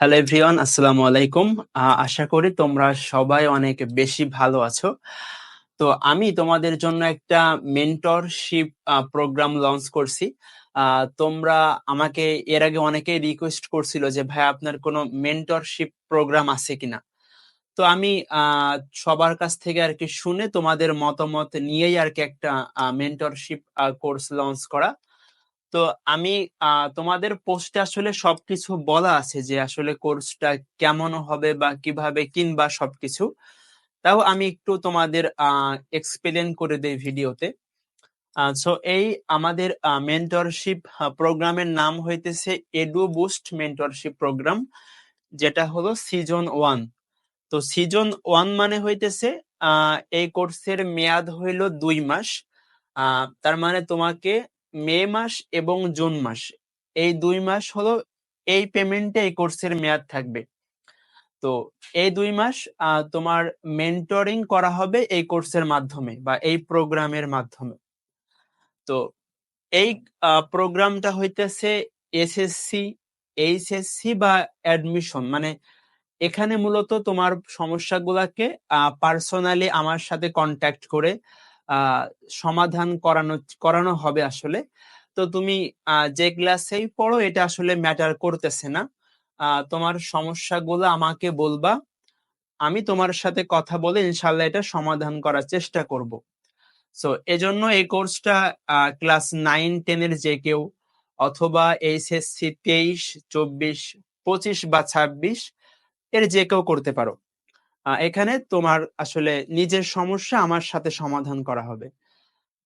Hello everyone আসসালামু আলাইকুম আশা করি তোমরা সবাই অনেক বেশি ভালো আছো। তো আমি তোমাদের জন্য একটা মেন্টরশিপ প্রোগ্রাম লঞ্চ করছি। তোমরা আমাকে এর আগে অনেকেই রিকোয়েস্ট করছিল যে, ভাই, আপনার কোনো মেন্টরশিপ প্রোগ্রাম আছে কিনা? তো আমি সবার কাছ থেকে আর কি শুনে তোমাদের মতামত নিয়েই আর কি একটা মেন্টরশিপ কোর্স লঞ্চ করা। তো আমি তোমাদের পোস্টে আসলে সবকিছু বলা আছে যে আসলে কোর্সটা কেমন হবে বা কীভাবে কিনবা সবকিছু। তাও আমি একটু তোমাদের এক্সপ্লেন করে দেই ভিডিওতে সো এই আমাদের মেন্টরশিপ প্রোগ্রামের নাম হইতেছে এডু বুস্ট মেন্টরশিপ প্রোগ্রাম যেটা হলো সিজন ওয়ান তো সিজন ওয়ান মানে হইতেছে এই কোর্সের মেয়াদ হইল দুই মাস। তার মানে তোমাকে মে মাস এবং জুন মাস। এই দুই মাস হলো এই পেমেন্টে এই কোর্সের মেয়াদ থাকবে। তো এই দুই মাস তোমার মেন্টরিং করা হবে এই কোর্সের মাধ্যমে বা এই প্রোগ্রামের মাধ্যমে। তো এই প্রোগ্রামটা হইতেছে এসএসসি এইচএসসি বা অ্যাডমিশন মানে এখানে মূলত তোমার সমস্যাগুলাকে পার্সোনালি আমার সাথে কন্ট্যাক্ট করে সমাধান করানো করানো হবে আসলে। তো তুমি যে ক্লাসেই পড়ো, এটা আসলে ম্যাটার করতেছে না। তোমার সমস্যাগুলো আমাকে বলবা, আমি তোমার সাথে কথা বলে ইনশাল্লাহ এটা সমাধান করার চেষ্টা করব। সো এজন্য এই কোর্সটা ক্লাস নাইন টেনের যে কেউ, অথবা এইচএসসি তেইশ, চব্বিশ, পঁচিশ বা ছাব্বিশ, এর যে কেউ করতে পারো। এখানে তোমার আসলে নিজের সমস্যা আমার সাথে সমাধান করা হবে।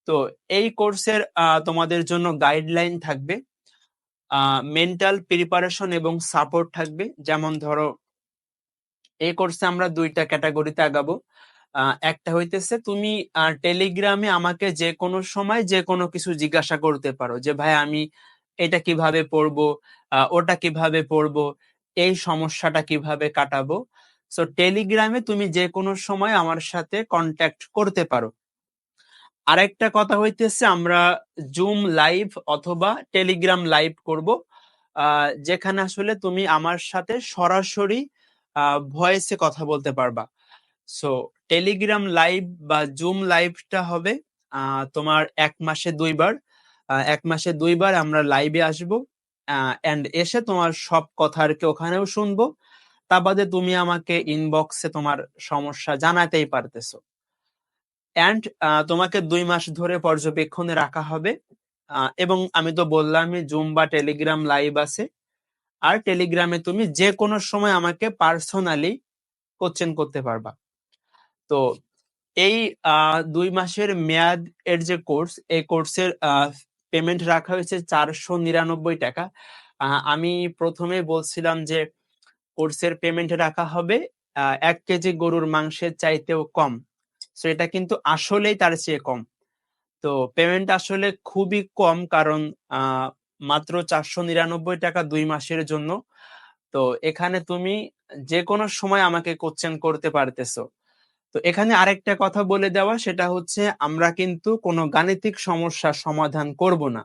তো এই কোর্সের তোমাদের জন্য গাইডলাইন থাকবে। মেন্টাল প্রিপারেশন এবং সাপোর্ট থাকবে। যেমন ধরো, এই কোর্সে আমরা দুইটা ক্যাটাগরিতে আগাবো। একটা হইতেছে তুমি টেলিগ্রামে আমাকে যে কোনো সময় যে কোনো কিছু জিজ্ঞাসা করতে পারো যে, ভাই, আমি এটা কীভাবে পড়ব? ওটা কীভাবে পড়ব? এই সমস্যাটা কীভাবে কাটাবো? সো টেলিগ্রামে তুমি যে কোনো সময় আমার সাথে কন্ট্যাক্ট করতে পারো। আরেকটা কথা হইতেছে, আমরা জুম লাইভ অথবা টেলিগ্রাম লাইভ করব যেখানে আসলে তুমি আমার সাথে সরাসরি ভয়েসে কথা বলতে পারবা। সো টেলিগ্রাম লাইভ বা জুম লাইভটা হবে তোমার এক মাসে দুইবার এক মাসে দুইবার আমরা লাইভে আসব এন্ড এসে তোমার সব কথা আর কি ওখানেও শুনব। তা বাদে তুমি আমাকে ইনবক্সে তোমার সমস্যা জানাতেই পারতেছো। অ্যান্ড তোমাকে দুই মাস ধরে পর্যবেক্ষণে রাখা হবে। এবং আমি তো বললামই জুম বা টেলিগ্রাম লাইভ আছে। আর টেলিগ্রামে তুমি যে কোনো সময় আমাকে পার্সোনালি কোশ্চেন করতে পারবা। তো এই দুই মাসের মেয়াদ এর যে কোর্স এই কোর্সের পেমেন্ট রাখা হয়েছে চারশো নিরানব্বই টাকা। আমি প্রথমে বলছিলাম যে কোর্সের পেমেন্ট রাখা হবে এক কেজি গরুর মাংসের চাইতেও কম। সো এটা কিন্তু আসলেই তার চেয়ে কম। তো পেমেন্ট আসলে খুবই কম কারণ মাত্র চারশো নিরানব্বই টাকা দুই মাসের জন্য। তো এখানে তুমি যে কোনো সময় আমাকে কোশ্চেন করতে পারতেছো। তো এখানে আরেকটা কথা বলে দেওয়া, সেটা হচ্ছে আমরা কিন্তু কোনো গাণিতিক সমস্যার সমাধান করব না।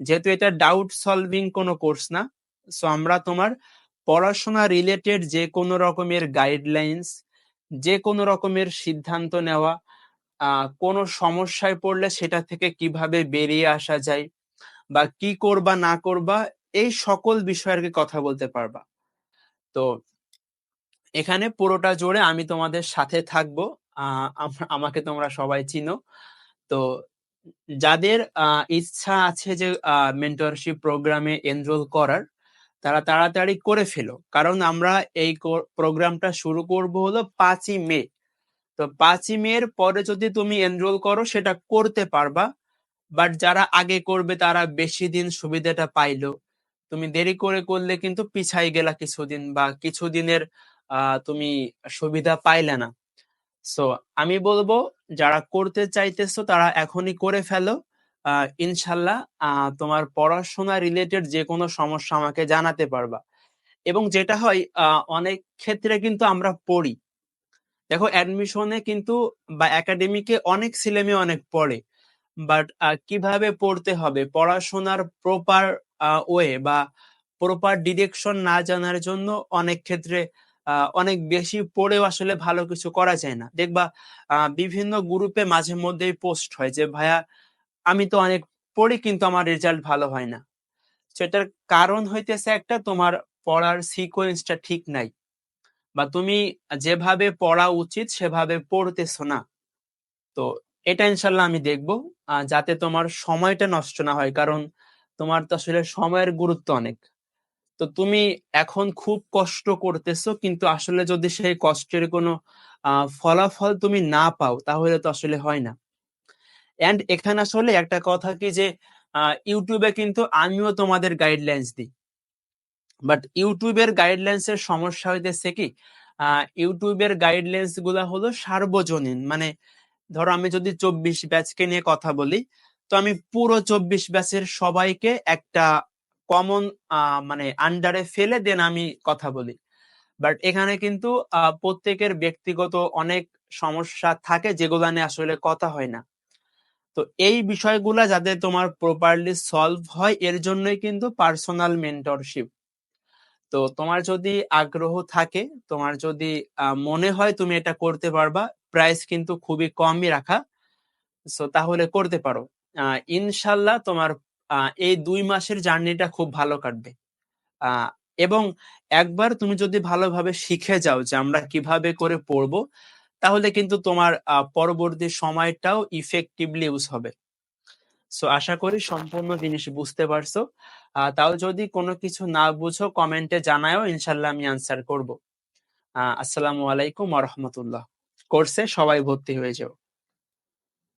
যেহেতু এটা ডাউট সলভিং কোনো কোর্স না সো আমরা তোমার পড়াশোনা রিলেটেড যে কোনো রকমের গাইডলাইন্স যে কোনো রকমের সিদ্ধান্ত নেওয়া কোনো সমস্যায় পড়লে সেটা থেকে কীভাবে বেরিয়ে আসা যায় বা কি করবা, না করবা, এই সকল বিষয়ে আর কি কথা বলতে পারবা। তো এখানে পুরোটা জুড়ে আমি তোমাদের সাথে থাকব আমাকে তোমরা সবাই চিনো। তো যাদের ইচ্ছা আছে যে মেন্টরশিপ প্রোগ্রামে এনরোল করার তারা তাড়াতাড়ি করে ফেলো। কারণ আমরা এই প্রোগ্রামটা শুরু করব হলো পাঁচই মে। তো পাঁচই মে এর পরে যদি তুমি এনরোল করো, সেটা করতে পারবা। বাট যারা আগে করবে, তারা বেশি দিন সুবিধাটা পাইলো। তুমি দেরি করে করলে কিন্তু পিছাই গেলা কিছুদিন বা কিছুদিনের তুমি সুবিধা পাইলে না। সো আমি বলব, যারা করতে চাইতেছো, তারা এখনই করে ফেলো। ইনশাল্লাহ তোমার পড়াশোনা রিলেটেড যে কোনো সমস্যা আমাকে জানাতে পারবা। এবং যেটা হয় অনেক ক্ষেত্রে কিন্তু আমরা পড়ি। দেখো অ্যাডমিশনে কিন্তু বা একাডেমিকে অনেক ছেলেমেয়ে অনেক পড়ে। বাট কীভাবে পড়তে হবে? পড়াশোনার প্রপার ওয়ে বা প্রপার ডিরেকশন না জানার জন্য অনেক ক্ষেত্রে অনেক বেশি পড়েও আসলে ভালো কিছু করা যায় না। দেখবা বিভিন্ন গ্রুপে মাঝে মধ্যেই পোস্ট হয় যে, ভাইয়া আমি তো অনেক পড়ি, কিন্তু আমার রেজাল্ট ভালো হয় না। সেটার কারণ হইতেছে একটা, তোমার পড়ার সিকোয়েন্সটা ঠিক নাই। বা তুমি যেভাবে পড়া উচিত, সেভাবে পড়তেছো না। তো এটা ইনশাল্লাহ আমি দেখব যাতে তোমার সময়টা নষ্ট না হয়, কারণ তোমার তো আসলে সময়ের গুরুত্ব অনেক। তো তুমি এখন খুব কষ্ট করতেছো, কিন্তু আসলে যদি সেই কষ্টের কোনো ফলাফল তুমি না পাও, তাহলে তো আসলে হয় না। এন্ড এখানে আসলে একটা কথা কি যে ইউটিউবে কিন্তু আমিও তোমাদের গাইডলাইন্স দিই। বাট ইউটিউবের গাইডলাইন্স এর সমস্যা হইতেছে কি ইউটিউবের গাইডলাইন্সগুলা হলো সার্বজনীন। মানে ধরো আমি যদি চব্বিশ ব্যাচকে নিয়ে কথা বলি, তো আমি পুরো চব্বিশ ব্যাচের সবাইকে একটা কমন মানে আন্ডারে ফেলে দেন আমি কথা বলি। বাট এখানে কিন্তু প্রত্যেকের ব্যক্তিগত অনেক সমস্যা থাকে যেগুলো নিয়ে আসলে কথা হয় না। তো এই বিষয়গুলা যাতে তোমার প্রপারলি সলভ হয়, এর জন্যই কিন্তু পার্সোনাল মেন্টরশিপ তো তোমার যদি আগ্রহ থাকে, তোমার যদি মনে হয় তুমি এটা করতে পারবা প্রাইস কিন্তু খুবই কমই রাখা। সো তাহলে করতে পারো। ইনশাল্লাহ তোমার এই দুই মাসের জার্নিটা খুব ভালো কাটবে। এবং একবার তুমি যদি ভালোভাবে শিখে যাও যে আমরা কীভাবে করে পড়ব তাহলে কিন্তু তোমার পরবর্তী সময়টাও ইফেক্টিভলি ইউজ হবে। সো আশা করি সম্পূর্ণ জিনিস বুঝতে পারছ। তাও যদি কোনো কিছু না বুঝো, কমেন্টে জানায়ও ইনশাল্লাহ আমি আনসার আহ আসসালামু আলাইকুম রহমতুল্লাহ। কোর্সে সবাই ভর্তি হয়ে যাও।